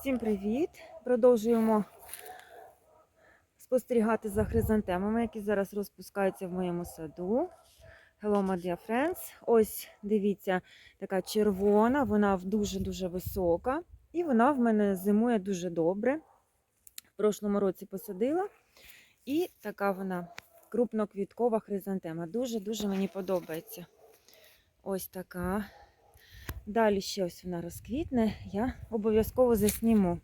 Всім привіт! Продовжуємо спостерігати за хризантемами, які зараз розпускаються в моєму саду. Hello, my dear friends. Ось дивіться, така червона, вона дуже-дуже висока. І вона в мене зимує дуже добре. В прошлому році посадила. І така вона крупноквіткова хризантема. Дуже-дуже мені подобається. Ось така. Далі ще ось вона розквітне, я обов'язково засніму.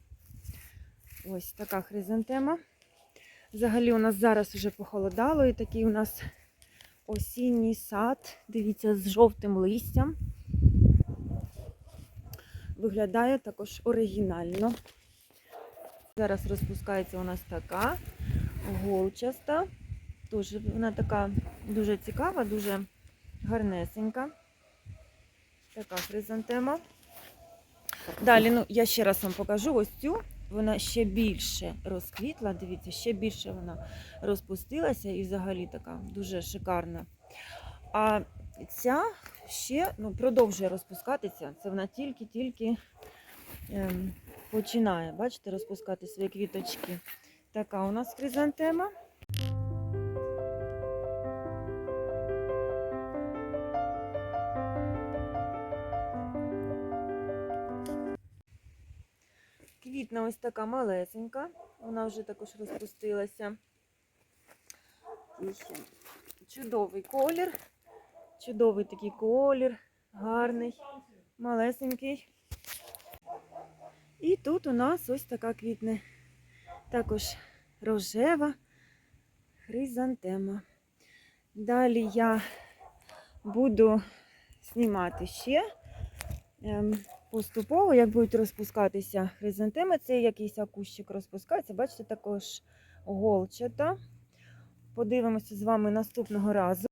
Ось така хризантема. Взагалі у нас зараз вже похолодало, і такий у нас осінній сад. Дивіться, з жовтим листям. Виглядає також оригінально. Зараз розпускається у нас така голчаста. Дуже вона така дуже цікава, дуже гарнесенька. Така хризантема. Далі, ну, я ще раз вам покажу ось цю. Вона ще більше розквітла. Дивіться, ще більше вона розпустилася і взагалі така дуже шикарна. А ця ще ну, продовжує розпускатися. Це вона тільки-тільки ем, починає, бачите, розпускати свої квіточки. Така у нас хризантема. Квітна ось така малесенька, вона вже також розпустилася. Чудовий колір, чудовий такий колір, гарний, малесенький. І тут у нас ось така квітне, також рожева хризантема. Далі я буду знімати ще. Поступово, як будуть розпускатися хризантеми, це якийсь кущик розпускається. Бачите, також голчата. Подивимося з вами наступного разу.